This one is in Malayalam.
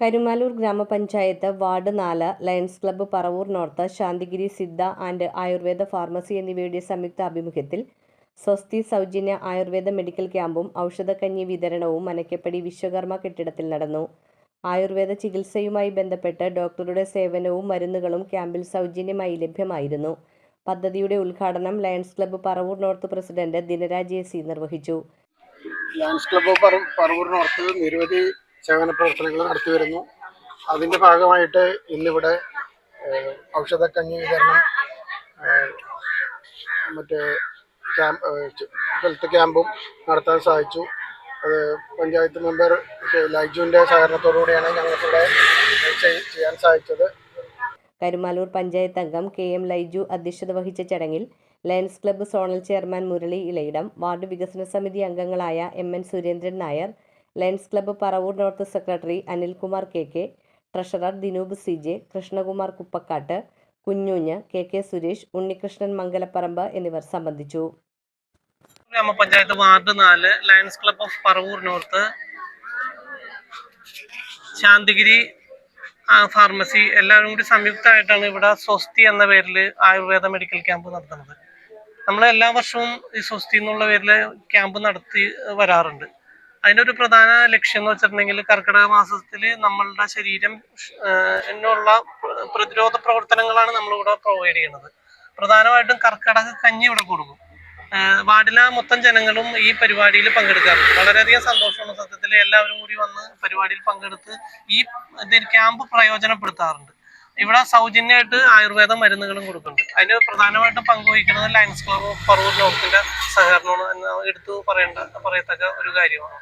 കരുമാലൂർ ഗ്രാമപഞ്ചായത്ത് വാർഡ് നാല് Lions club Paravur north Shantigiri Siddha and Ayurveda pharmacy എന്നിവയുടെ സംയുക്ത ആഭിമുഖ്യത്തിൽ സ്വസ്തി സൗജന്യ ആയുർവേദ മെഡിക്കൽ ക്യാമ്പും ഔഷധക്കഞ്ഞി വിതരണവും മനക്കപ്പടി വിശ്വകർമ്മ കെട്ടിടത്തിൽ നടന്നു. ആയുർവേദ ചികിത്സയുമായി ബന്ധപ്പെട്ട് ഡോക്ടറുടെ സേവനവും മരുന്നുകളും ക്യാമ്പിൽ സൗജന്യമായി ലഭ്യമായിരുന്നു. പദ്ധതിയുടെ ഉദ്ഘാടനം Lions club Paravur north president Dinaraj A C നിർവഹിച്ചു. ലയൺസ് ക്ലബ്ബ് പറവൂർ നോർത്ത് നിരവധി സേവന പ്രവർത്തനങ്ങൾ നടത്തി വരുന്നു. അതിന്റെ ഭാഗമായിട്ട് ഇന്നിവിടെ ഔഷധ ഏഹ്, മറ്റേ ക്യാമ്പ് ഹെൽത്ത് ക്യാമ്പും നടത്താൻ സാധിച്ചു. അത് പഞ്ചായത്ത് മെമ്പർ ലൈജുവിന്റെ സഹകരണത്തോടുകൂടിയാണ് ഞങ്ങൾക്കിവിടെ ചെയ്- ചെയ്യാൻ സാധിച്ചത്. കരുമാലൂർ പഞ്ചായത്ത് അംഗം കെ എം ലൈജു അധ്യക്ഷത വഹിച്ച ചടങ്ങിൽ Lions club zonal chairman Murali Elayidam ward വികസന സമിതി അംഗങ്ങളായ M N Surendran Nair Lions club Paravur north secretary Anilkumar K K treasurer Dinoop C J Krishnakumar Kuppakkattu കുഞ്ഞൂഞ്ഞ് K K Suresh Unnikrishnan Mangalaparambu എന്നിവർ സംബന്ധിച്ചു. ഗ്രാമപഞ്ചായത്ത് വാർഡ് നാല് Lions club of Paravur north Shantigiri pharmacy എല്ലാവരും കൂടി സംയുക്തമായിട്ടാണ് ഇവിടെ സ്വസ്തി എന്ന പേരിൽ ആയുർവേദ മെഡിക്കൽ ക്യാമ്പ് നടത്തുന്നത്. നമ്മൾ എല്ലാ വർഷവും ഈ സ്വസ്തി എന്നുള്ള പേരിൽ ക്യാമ്പ് നടത്തി വരാറുണ്ട്. അതിനൊരു പ്രധാന ലക്ഷ്യം എന്ന് വെച്ചിട്ടുണ്ടെങ്കിൽ കർക്കിടക മാസത്തിൽ നമ്മളുടെ ശരീരം എന്നുള്ള പ്രതിരോധ പ്രവർത്തനങ്ങളാണ് നമ്മളിവിടെ പ്രൊവൈഡ് ചെയ്യുന്നത്. പ്രധാനമായിട്ടും കർക്കിടക കഞ്ഞി ഇവിടെ കൊടുക്കും. വാർഡിലെ മൊത്തം ജനങ്ങളും ഈ പരിപാടിയിൽ പങ്കെടുക്കാറുണ്ട്. വളരെയധികം സന്തോഷമാണ് സത്യത്തിൽ എല്ലാവരും കൂടി വന്ന് പരിപാടിയിൽ പങ്കെടുത്ത് ഈ ക്യാമ്പ് പ്രയോജനപ്പെടുത്താറുണ്ട്. ഇവിടെ സൗജന്യമായിട്ട് ആയുർവേദ മരുന്നുകളും കൊടുക്കുന്നുണ്ട്. അതിന് പ്രധാനമായിട്ടും പങ്കുവഹിക്കുന്നത് ലയൺസ് ക്ലബ് പറവൂർ നോർത്തിന്റെ സഹകരണമാണ് എന്ന് എടുത്തു പറയേണ്ട പറയത്തക്ക ഒരു കാര്യമാണ്.